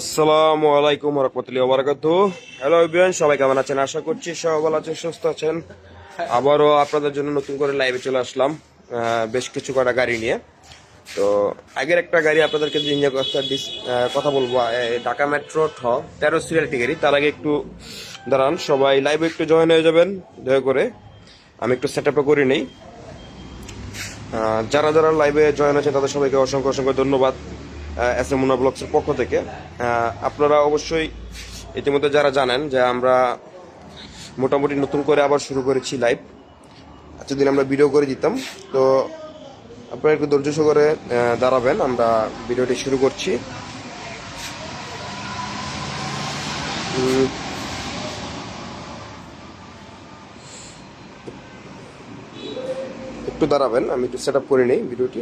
আসসালামু আলাইকুম রহমতুল্লাহ বারাকাতু হ্যালো ইব্রাহিম সবাই কেমন আছেন? আশা করছি সবাই আছেন, সুস্থ আছেন। আবারও আপনাদের জন্য নতুন করে লাইভে চলে আসলাম। বেশ কিছু কটা গাড়ি নিয়ে। তো আগের একটা গাড়ি আপনাদেরকে কথা বলব। ঢাকা মেট্রো ঠ, তেরো সিরিয়ালটি গাড়ি। তার আগে একটু দাঁড়ান, সবাই লাইভে একটু জয়েন হয়ে যাবেন, দয়া করে। আমি একটু সেট আপটা করে নিই। যারা যারা লাইভে জয়েন আছে তাদের সবাইকে অসংখ্য অসংখ্য ধন্যবাদ। এস এম মুনা ব্লগসের পক্ষ থেকে। আপনারা অবশ্যই ইতিমধ্যে যারা জানেন যে আমরা মোটামুটি নতুন করে আবার শুরু করেছি লাইভ। এতদিন আমরা ভিডিও করে দিতাম। তো আপনারা একটু ধৈর্য সহকারে দাঁড়াবেন, আমরা ভিডিওটি শুরু করছি। একটু দাঁড়াবেন, আমি একটু সেট আপ করে নিই ভিডিওটি।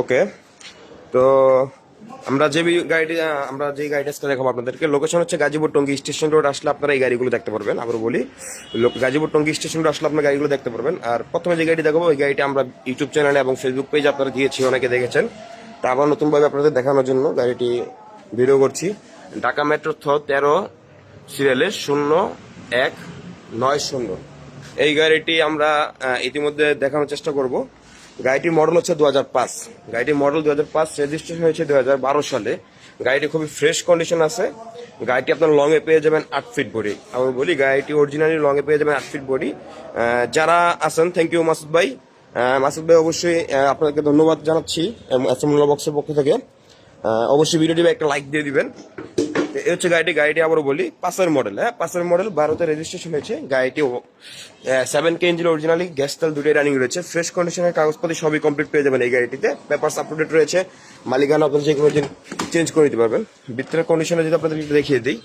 ওকে। তো আমরা যে গাড়িটি আমরা যে গাড়িটা আজকে দেখাবো আপনাদেরকে লোকেশন হচ্ছে গাজীপুর টঙ্গী স্টেশন রোড। আসলে আপনারা এই গাড়িগুলো দেখতে পারবেন আবার বলি। গাজীপুর টঙ্গী স্টেশন রোড আসলে আপনার গাড়িগুলো দেখতে পারবেন। আর প্রথমে যে গাড়িটি দেখাবো, ওই গাড়িটা আমরা ইউটিউব চ্যানেলে এবং ফেসবুক পেজে আপনারা দিয়েছি অনেকে দেখেছেন। তা আবার নতুনভাবে আপনাদের দেখানোর জন্য গাড়িটি ভিডিও করছি। ঢাকা মেট্রো থ তেরো সিরিয়ালের শূন্য এক নয় শূন্য। এই গাড়িটি আমরা ইতিমধ্যে দেখানোর চেষ্টা করব। গাড়িটির মডেল হচ্ছে দু পাঁচ। গাড়িটির মডেল দু পাঁচ রেজিস্ট্রেশন হয়েছে দু হাজার বারো সালে। গাড়িটি খুবই ফ্রেশ কন্ডিশন আছে। গাড়িটি আপনার লং এ পেয়ে যাবেন আট ফিট বডি আমি বলি গাড়িটি অরিজিনালি লং এ পেয়ে যাবেন আট ফিট বডি যারা আছেন থ্যাংক ইউ মাসুদ ভাই। মাসুদ ভাই, অবশ্যই আপনাদেরকে ধন্যবাদ জানাচ্ছি অ্যাসমুল্লা বক্সের পক্ষ থেকে। অবশ্যই ভিডিওটি একটা লাইক দিয়ে দিবেন। এই হচ্ছে গাড়িটি গাড়িটি আবারও বলি পাঁচের মডেল হ্যাঁ? পাঁচের মডেল ভারতে রেজিস্ট্রেশন হয়েছে। গাড়িটি seven K engine originally gas তেল দুটোই রানিং রয়েছে। ফ্রেশ কন্ডিশনের কাগজপত্র সবই কমপ্লিট পেয়ে যাবেন এই গাড়িটিতে। পেপারস আপ টু ডেট রয়েছে। মালিকানা আপনার যে কোনো দিন চেঞ্জ করে দিতে পারবেন। ভিতরের কন্ডিশনে যদি আপনাদের দেখিয়ে দিই,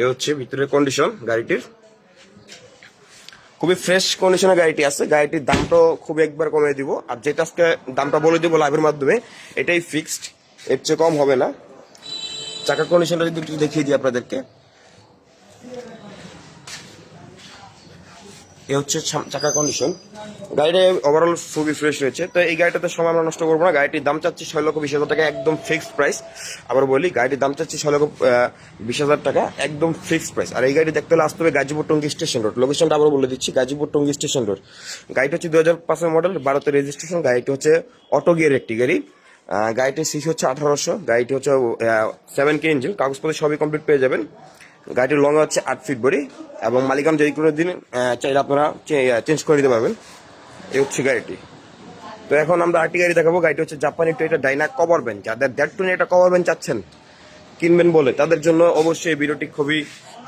এ হচ্ছে ভিতরের কন্ডিশন গাড়িটির। খুবই ফ্রেশ কন্ডিশনের গাড়িটি আছে। গাড়িটির দামটাও খুব একবার কমিয়ে দিব। আর যেটা আজকে দামটা বলে দিব লাইভের মাধ্যমে, এটাই ফিক্সড এর চেয়ে কম হবে না। চাকার কন্ডিশনটা যদি একটু দেখিয়ে দিই আপনাদেরকে। এ হচ্ছে চাকা কন্ডিশন গাড়িটা ওভারঅল খুবই ফ্রেশ রয়েছে। তো এই গাড়িটাতে সময় আমরা নষ্ট করব না। গাড়িটির দাম চাচ্ছি ছয় লক্ষ বিশ হাজার টাকা, একদম ফিক্সড প্রাইস আবার বলি, গাড়িটির দাম চাচ্ছি ছয় লক্ষ বিশ হাজার টাকা, একদম ফিক্সড প্রাইস আর এই গাড়ি দেখতে হলে আসতে হবে গাজীপুর টঙ্গী স্টেশন রোড। লোকেশনটা আবার বলে দিচ্ছি, গাজীপুর টঙ্গী স্টেশন রোড। গাড়িটা হচ্ছে দু হাজার পাঁচের মডেল ভারতের রেজিস্ট্রেশন গাড়িটি হচ্ছে অটো গিয়ার একটি গাড়ি। গাড়িটির সিসি হচ্ছে আঠারোশো, গাড়িটি হচ্ছে সেভেন কে ইঞ্জিন কাগজপত্র সবই কমপ্লিট পেয়ে যাবেন। গাড়িটির লং হচ্ছে আট ফিট বডি এবং মালিকাম যে কোনো দিন চাইলে আপনারা চেঞ্জ করে দিতে পারবেন। এই হচ্ছে গাড়িটি। তো এখন আমরা আরেকটি গাড়ি দেখাবো, গাড়িটি হচ্ছে জাপানি টু এটা ডাইনা কভার ব্যান্ড যাদের দেড় টুনে এটা কভার ব্যান্ড চাচ্ছেন, কিনবেন বলে, তাদের জন্য অবশ্যই এই ভিডিওটি খুবই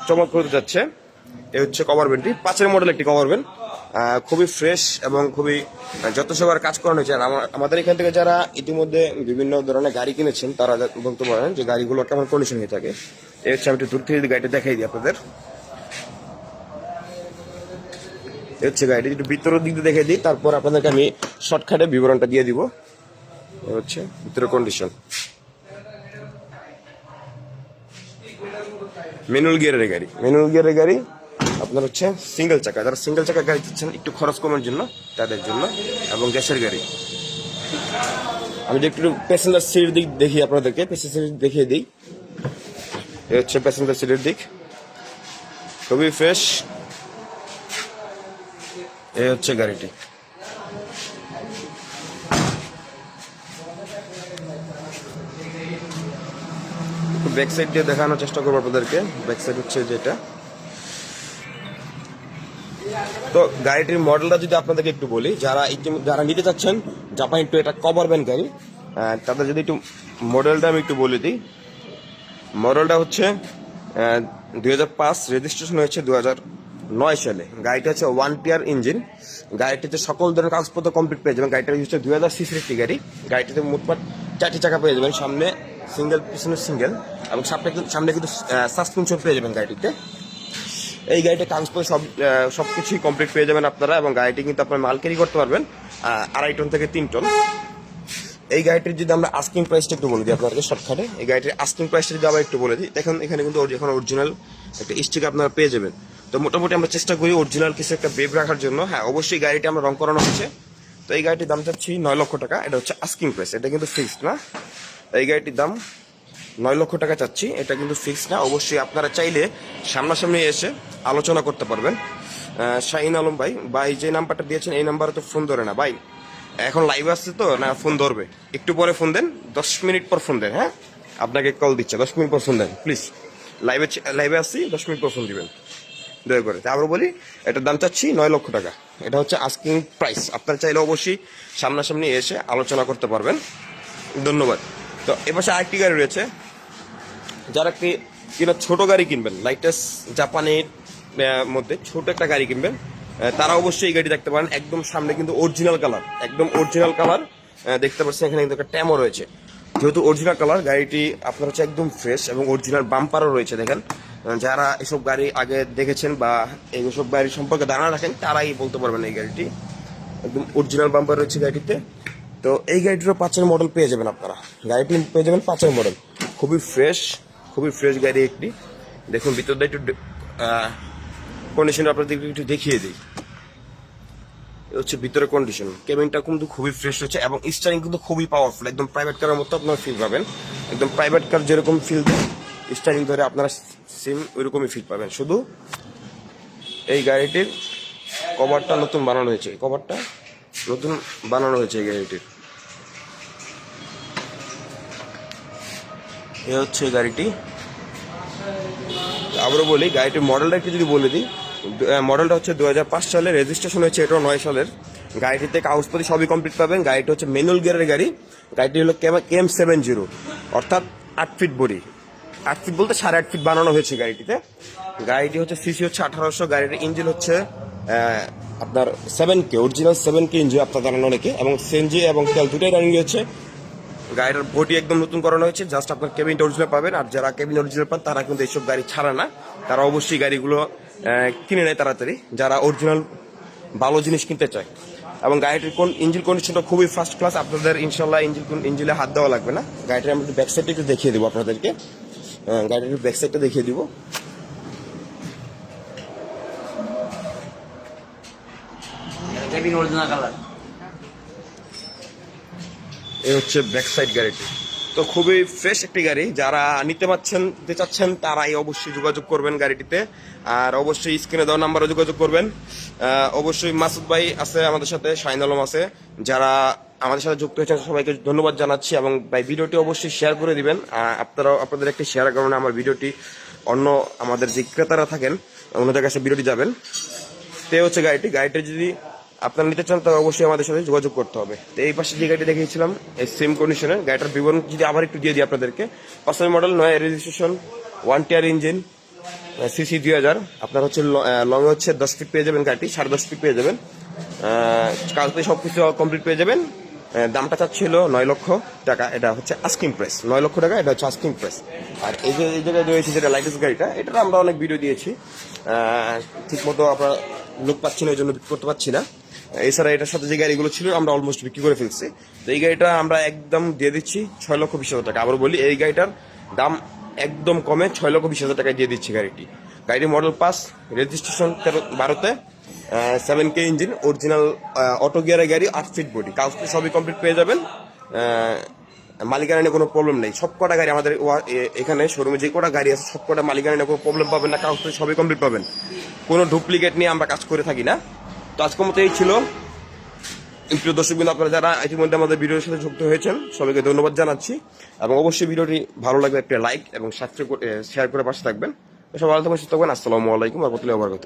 চমৎকার হতে যাচ্ছে। এই হচ্ছে কভার ব্যান্ডটি পাঁচের মডেল একটি কভার ব্যান্ড খুবই ফ্রেশ এবং খুবই যত সবার কাজ করানো হয়েছে আর আমাদের এখান থেকে যারা ইতিমধ্যে বিভিন্ন ধরনের গাড়ি কিনেছেন, তারা বলতে পারেন যে গাড়িগুলো কেমন কন্ডিশন হয়ে থাকে। এই হচ্ছে আমি একটু দূর থেকে গাড়িটা দেখাই দিই আপনাদের। এই হচ্ছে গাড়িটি একটু ভিতরের দিক দিয়ে দেখে দিই, তারপর আপনাদেরকে আমি শর্টকাটে বিবরণটা দিয়ে দিব। হচ্ছে ভিতরের কন্ডিশন ম্যানুয়াল গিয়ারের গাড়ি ম্যানুয়াল গিয়ারের গাড়ি। আপনার হচ্ছে সিঙ্গেল চাকা। যারা সিঙ্গেল চাকা গাড়ি চাচ্ছেন একটু খরচ কমার জন্য, তাদের জন্য, এবং গ্যাসের গাড়ি। আমি যদি একটু প্যাসেঞ্জার সিট দিক দেখি আপনাদেরকে প্যাসেঞ্জার সিট দেখিয়ে দিই। এ হচ্ছে প্যাসেঞ্জার সিটের দিক। খুবই ফ্রেশ এই হচ্ছে গাড়িটি। ব্যাক সাইড দিয়ে দেখানোর চেষ্টা করব আপনাদেরকে। ব্যাক সাইড হচ্ছে যেটা। তো গাড়িটির মডেলটা যদি আপনাদেরকে একটু বলি, যারা যারা নিতে চাচ্ছেন, জাপানি একটু এটা কভার ভ্যান গাড়ি। তাদের যদি একটু মডেলটা আমি একটু বলে দিই। মডেলটা হচ্ছে দুই হাজার পাঁচ রেজিস্ট্রেশন হয়েছে দু নয় সালে। গাড়িটা হচ্ছে ওয়ান টিয়ার ইঞ্জিন গাড়িটিতে সকল ধরনের কাগজপত্র কমপ্লিট পেয়ে যাবেন। গাড়িটা হচ্ছে দুই হাজার সিসির একটি গাড়ি। গাড়িটিতে মোটমাট চারটি চাকা পেয়ে যাবেন। সামনে সিঙ্গেল পিছনে সিঙ্গেল এবং সামনে কিন্তু সামনে কিন্তু সাসপেনশন পেয়ে যাবেন গাড়িটিতে। এই গাড়িটা কাগজপত্র সব সব কিছুই কমপ্লিট পেয়ে যাবেন আপনারা এবং গাড়িটি কিন্তু আপনার মাল ক্যারি করতে পারবেন আড়াই টন থেকে তিন টন এই গাড়িটির যদি আমরা আস্কিং প্রাইসটা একটু বলে দিই আপনাদেরকে শর্টকাটে এই গাড়িটির আস্কিং প্রাইসটা যদি আবার একটু বলে দিই, দেখুন এখানে কিন্তু এখন অরিজিনাল একটা স্টিক আপনারা পেয়ে যাবেন। তো মোটামুটি আমরা চেষ্টা করি অরিজিনাল কিছু একটা বেব রাখার জন্য। হ্যাঁ অবশ্যই গাড়িটি আমরা রং করানো হচ্ছে। তো এই গাড়িটির দাম চাচ্ছি নয় লক্ষ টাকা, এটা হচ্ছে আস্কিং প্রাইস এটা কিন্তু ফিক্সড না। এই গাড়িটির দাম নয় লক্ষ টাকা চাচ্ছি। এটা কিন্তু ফিক্সড না। অবশ্যই আপনারা চাইলে সামনাসামনি এসে আলোচনা করতে পারবেন। শাহিন আলম ভাই ভাই, যে নাম্বারটা দিয়েছেন, এই নাম্বারে তো ফোন ধরে না। ভাই, এখন লাইভ আসছে তো? না ফোন ধরবে। একটু পরে ফোন দেন, দশ মিনিট পর ফোন দেন হ্যাঁ? আপনাকে কল দিচ্ছে, দশ মিনিট পর ফোন দেন প্লিজ লাইভে লাইভে আসছি, দশ মিনিট পর ফোন দিবেন। দয়া করে। তারপর বলি এটার দাম চাচ্ছি নয় লক্ষ টাকা। এটা হচ্ছে আস্কিং প্রাইস আপনারা চাইলে অবশ্যই সামনাসামনি এসে আলোচনা করতে পারবেন। ধন্যবাদ। তো এপাশে আরেকটি গাড়ি রয়েছে যারা কিনা ছোট গাড়ি কিনবেন লাইটেস জাপানের মধ্যে ছোট একটা গাড়ি কিনবেন তারা অবশ্যই এই গাড়ি দেখতে পারেন। একদম সামনে কিন্তু অরিজিনাল কালার একদম অরিজিনাল কালার দেখতে পাচ্ছেন এখানে কিন্তু একটা ট্যামও রয়েছে। যেহেতু অরিজিনাল কালার গাড়িটি আপনার হচ্ছে একদম ফ্রেশ এবং অরিজিনাল বাম্পারও রয়েছে, দেখেন। যারা এসব গাড়ি আগে দেখেছেন বা এইসব গাড়ি সম্পর্কে ধারণা রাখেন, তারাই বলতে পারবেন এই গাড়িটি। একদম অরিজিনাল বাম্পার রয়েছে গাড়িতে তো এই গাড়িটিরও পাঁচের মডেল পেয়ে যাবেন আপনারা। গাড়িটি পেয়ে যাবেন পাঁচের মডেল খুবই ফ্রেশ খুবই ফ্রেশ গাড়ি একটি। দেখুন ভিতরটা একটু কন্ডিশন আপনাদেরকে একটু দেখিয়ে দিই। হচ্ছে ভিতরে কন্ডিশন কেবিনটা কিন্তু খুবই ফ্রেশ হচ্ছে এবং স্টারিং কিন্তু খুবই পাওয়ারফুল একদম প্রাইভেট কারের মতো আপনারা ফিল পাবেন। একদম প্রাইভেট কার যেরকম ফিল দেয় স্টারিং ধরে আপনারা সেম ওইরকমই ফিল পাবেন। শুধু এই গাড়িটির কভারটা নতুন বানানো হয়েছে। কভারটা নতুন বানানো হয়েছে এই গাড়িটির। এ হচ্ছে গাড়িটি। আবারও বলি, গাড়িটির মডেলটা একটু যদি বলে দিই মডেলটা হচ্ছে দু সালের রেজিস্ট্রেশন হয়েছে, এটাও নয় সালের। গাড়িটিতে কাগজপত্র সবই কমপ্লিট পাবেন। গাড়িটা হচ্ছে ম্যানুয়াল গিয়ারের গাড়ি। গাড়িটি হলো কেএম সেভেন জিরো অর্থাৎ আট ফিট বডি আট ফিট বলতে সাড়ে আট ফিট বানানো হয়েছে গাড়িটিতে। গাড়িটি হচ্ছে সিসি হচ্ছে আঠারোশো, গাড়ির ইঞ্জিন হচ্ছে আপনার seven K original seven K engine আপনার জানানো অনেকে, এবং সিএনজি এবং তেল দুটাই রানিং রয়েছে গাড়ির বডি একদম নতুন করানো হয়েছে জাস্ট আপনার কেবিন অরিজিনাল পাবেন, আর যারা কেবিন অরিজিনাল পান, তারা কিন্তু এইসব গাড়ি ছাড়া না। তারা অবশ্যই গাড়িগুলো কিনে নেয় তাড়াতাড়ি, যারা অরিজিনাল ভালো জিনিস কিনতে চায়। এবং গাড়িটির কোন ইঞ্জিন কন্ডিশনটা খুবই ফার্স্ট ক্লাস আপনাদের ইনশাল্লাহ ইঞ্জিন ইঞ্জিনে হাত দেওয়া লাগবে না। গাড়িটার আমি ব্যাক সাইডটা একটু দেখিয়ে দেবো আপনাদেরকে। গাড়িটির ব্যাক সাইডটা দেখিয়ে দিব। অরিজিনাল কালার এই হচ্ছে ব্যাক সাইড গাড়িটি। তো খুবই ফ্রেশ একটি গাড়ি। যারা নিতে পাচ্ছেন, নিতে চাচ্ছেন, তারাই অবশ্যই যোগাযোগ করবেন গাড়িটিতে। আর অবশ্যই স্ক্রিনে দেওয়া নাম্বারে যোগাযোগ করবেন। অবশ্যই মাসুদ ভাই আছে আমাদের সাথে, শাহিন আলম আছে। যারা আমাদের সাথে যুক্ত হয়েছেন, সবাইকে ধন্যবাদ জানাচ্ছি এবং ভাই, ভিডিওটি অবশ্যই শেয়ার করে দিবেন। আপনারাও, আপনাদের একটি শেয়ার কারণে আমার ভিডিওটি অন্য আমাদের যে ক্রেতারা থাকেন, ওনাদের কাছে ভিডিওটি যাবেন। তো হচ্ছে গাড়িটি। গাড়িটা যদি আপনারা নিতে চান তবে অবশ্যই আমাদের সাথে যোগাযোগ করতে হবে। তো এই পাশে যে গাড়িটি দেখিয়েছিলাম, এই সেম কন্ডিশনের গাড়িটার বিবরণ যদি আবার একটু দিয়ে দিই আপনাদেরকে। পাঁচের মডেল নয় registration one tier engine CC দুই হাজার। আপনার হচ্ছে লং হচ্ছে দশ ফিট পেয়ে যাবেন গাড়িটি, সাড়ে দশ ফিট পেয়ে যাবেন। কালকে সব কিছু কমপ্লিট পেয়ে যাবেন। দামটা চাচ্ছিল নয় লক্ষ টাকা, এটা হচ্ছে আস্কিং প্রাইস নয় লক্ষ টাকা, এটা হচ্ছে আস্কিং প্রাইস আর এই যে, এই জায়গায় রয়েছে যেটা লাইটেস্ট গাড়িটা, এটার আমরা অনেক ভিডিও দিয়েছি। ঠিক মতো আমরা লোক পাচ্ছি না এই জন্য করতে পারছি না। এছাড়া এটার সাথে যে গাড়িগুলো ছিল, আমরা অলমোস্ট বিক্রি করে ফেলছি। তো এই গাড়িটা আমরা একদম দিয়ে দিচ্ছি ছয় লক্ষ বিশ হাজার টাকা। আবার বলি, এই গাড়িটার দাম একদম কমে ছয় লক্ষ বিশ হাজার টাকায় দিয়ে দিচ্ছি গাড়িটি। গাড়ির মডেল পাস রেজিস্ট্রেশন বারোতে seven K engine original auto গিয়ারের গাড়ি, আট ফিট বডি কাজ সবই কমপ্লিট পেয়ে যাবেন। মালিকানা নিয়ে কোনো প্রবলেম নেই। সব কটা গাড়ি আমাদের এখানে শোরুমে যে কটা গাড়ি আছে, সব কটা মালিকানা নিয়ে কোনো প্রবলেম পাবেন না। কাগজ সবই কমপ্লিট পাবেন। কোনো ডুপ্লিকেট নিয়ে আমরা কাজ করে থাকি না। তো আজকের মতো এই ছিল। প্রিয় দর্শক বিন্দু আপনারা যারা ইতিমধ্যে আমাদের ভিডিওর সাথে যুক্ত হয়েছেন, সবাইকে ধন্যবাদ জানাচ্ছি। এবং অবশ্যই ভিডিওটি ভালো লাগবে একটা লাইক এবং সাবস্ক্রাইব শেয়ার করে পাশে থাকবেন। সব সবাই ভালো থাকবেন থাকবেন। আসসালামু আলাইকুম রহমতুল্লাহ বরকত